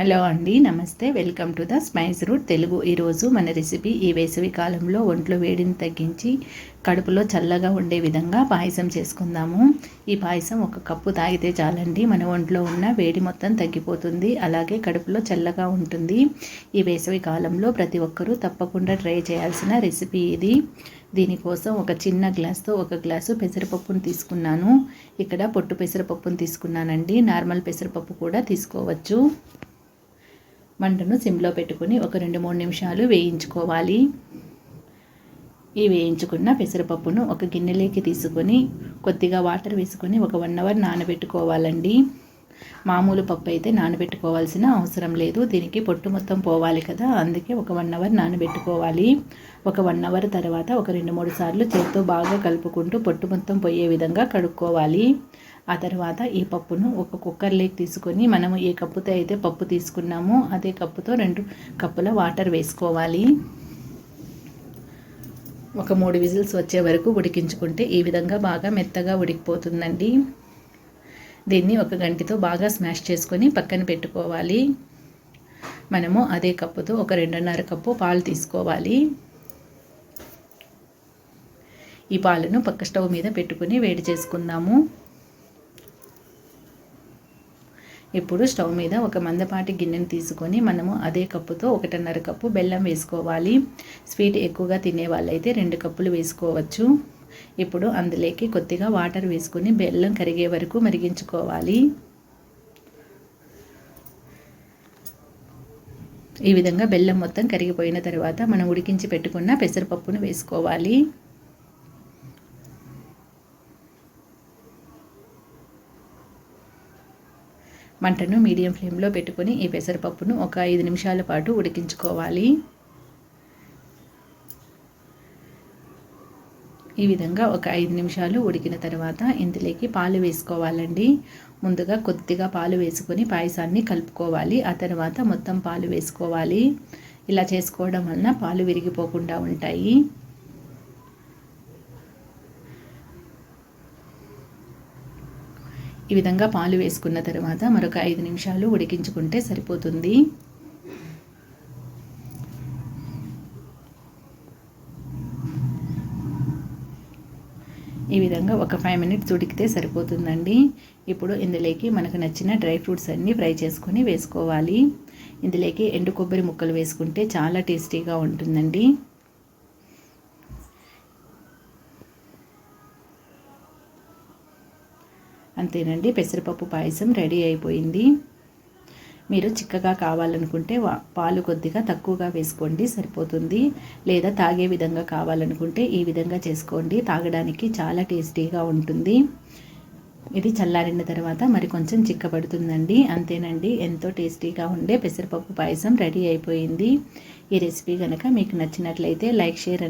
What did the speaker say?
Hello అండి నమస్తే. Welcome to the spice route Telugu. ఈరోజు మన రెసిపీ ఈ వేసవి కాలంలో ఒంట్లో వేడిని తగ్గించి కడుపులో చల్లగా ఉండే విధంగా పాయసం చేసుకుందాము. ఈ పాయసం ఒక కప్పు తాగితే చాలండి. మన ఒంట్లో ఉన్న వేడి మొత్తం తగ్గిపోతుంది. అలాగే కడుపులో చల్లగా ఉంటుంది. ఈ వేసవి కాలంలో ప్రతి ఒక్కరూ తప్పకుండా ట్రై చేయాల్సిన రెసిపీ ఇది. దీనికోసం ఒక చిన్న గ్లాస్తో ఒక గ్లాసు పెసరపప్పును తీసుకున్నాను. ఇక్కడ పొట్టు పెసరపప్పును తీసుకున్నానండి. నార్మల్ పెసరపప్పు కూడా తీసుకోవచ్చు. మంటను సిమ్లో పెట్టుకుని ఒక రెండు మూడు నిమిషాలు వేయించుకోవాలి. ఈ వేయించుకున్న పెసరపప్పును ఒక గిన్నెలోకి తీసుకొని కొద్దిగా వాటర్ వేసుకొని ఒక వన్ అవర్ నానబెట్టుకోవాలండి. మామూలు పప్పు అయితే నానబెట్టుకోవాల్సిన అవసరం లేదు. దీనికి పొట్టు మొత్తం పోవాలి కదా. అందుకే ఒక వన్ అవర్ నానబెట్టుకోవాలి. ఒక వన్ అవర్ తర్వాత ఒక రెండు మూడు సార్లు చేత్తో బాగా కలుపుకుంటూ పొట్టు మొత్తం పోయే విధంగా కడుక్కోవాలి. ఆ తర్వాత ఈ పప్పును ఒక కుక్కర్లోకి తీసుకొని మనము ఏ కప్పుతో అయితే పప్పు తీసుకున్నామో అదే కప్పుతో రెండు కప్పుల వాటర్ వేసుకోవాలి. ఒక మూడు విజిల్స్ వచ్చే వరకు ఉడికించుకుంటే ఈ విధంగా బాగా మెత్తగా ఉడికిపోతుందండి. దీన్ని ఒక గంటితో బాగా స్మాష్ చేసుకొని పక్కన పెట్టుకోవాలి. మనము అదే కప్పుతో ఒక రెండున్నర కప్పు పాలు తీసుకోవాలి. ఈ పాలను పక్క స్టవ్ మీద పెట్టుకుని వేడి చేసుకుందాము. ఇప్పుడు స్టవ్ మీద ఒక మందపాటి గిన్నెను తీసుకొని మనము అదే కప్పుతో ఒకటిన్నర కప్పు బెల్లం వేసుకోవాలి. స్వీట్ ఎక్కువగా తినే వాళ్ళైతే రెండు కప్పులు వేసుకోవచ్చు. ఇప్పుడు అందులోకి కొద్దిగా వాటర్ వేసుకొని బెల్లం కరిగే వరకు మరిగించుకోవాలి. ఈ విధంగా బెల్లం మొత్తం కరిగిపోయిన తర్వాత మనం ఉడికించి పెట్టుకున్న పెసరపప్పును వేసుకోవాలి. మంటను మీడియం ఫ్లేమ్లో పెట్టుకొని ఈ పెసరపప్పును ఒక ఐదు నిమిషాల పాటు ఉడికించుకోవాలి. ఈ విధంగా ఒక ఐదు నిమిషాలు ఉడికిన తర్వాత ఇందులోకి పాలు వేసుకోవాలండి. ముందుగా కొద్దిగా పాలు వేసుకొని పాయసాన్ని కలుపుకోవాలి. ఆ తర్వాత మొత్తం పాలు వేసుకోవాలి. ఇలా చేసుకోవడం వలన పాలు విరిగిపోకుండా ఉంటాయి. ఈ విధంగా పాలు వేసుకున్న తర్వాత మరొక ఐదు నిమిషాలు ఉడికించుకుంటే సరిపోతుంది. ఈ విధంగా ఒక ఫైవ్ మినిట్స్ ఉడికితే సరిపోతుందండి. ఇప్పుడు ఇందులోకి మనకు నచ్చిన డ్రై ఫ్రూట్స్ అన్నీ ఫ్రై చేసుకొని వేసుకోవాలి. ఇందులోకి ఎండు కొబ్బరి ముక్కలు వేసుకుంటే చాలా టేస్టీగా ఉంటుందండి. అంతేనండి పెసరపప్పు పాయసం రెడీ అయిపోయింది. మీరు చిక్కగా కావాలనుకుంటే పాలు కొద్దిగా తక్కువగా వేసుకోండి సరిపోతుంది. లేదా తాగే విధంగా కావాలనుకుంటే ఈ విధంగా చేసుకోండి. తాగడానికి చాలా టేస్టీగా ఉంటుంది. ఇది చల్లారిన తర్వాత మరి కొంచెం చిక్కబడుతుందండి. అంతేనండి ఎంతో టేస్టీగా ఉండే పెసరపప్పు పాయసం రెడీ అయిపోయింది. ఈ రెసిపీ కనుక మీకు నచ్చినట్లయితే లైక్ షేర్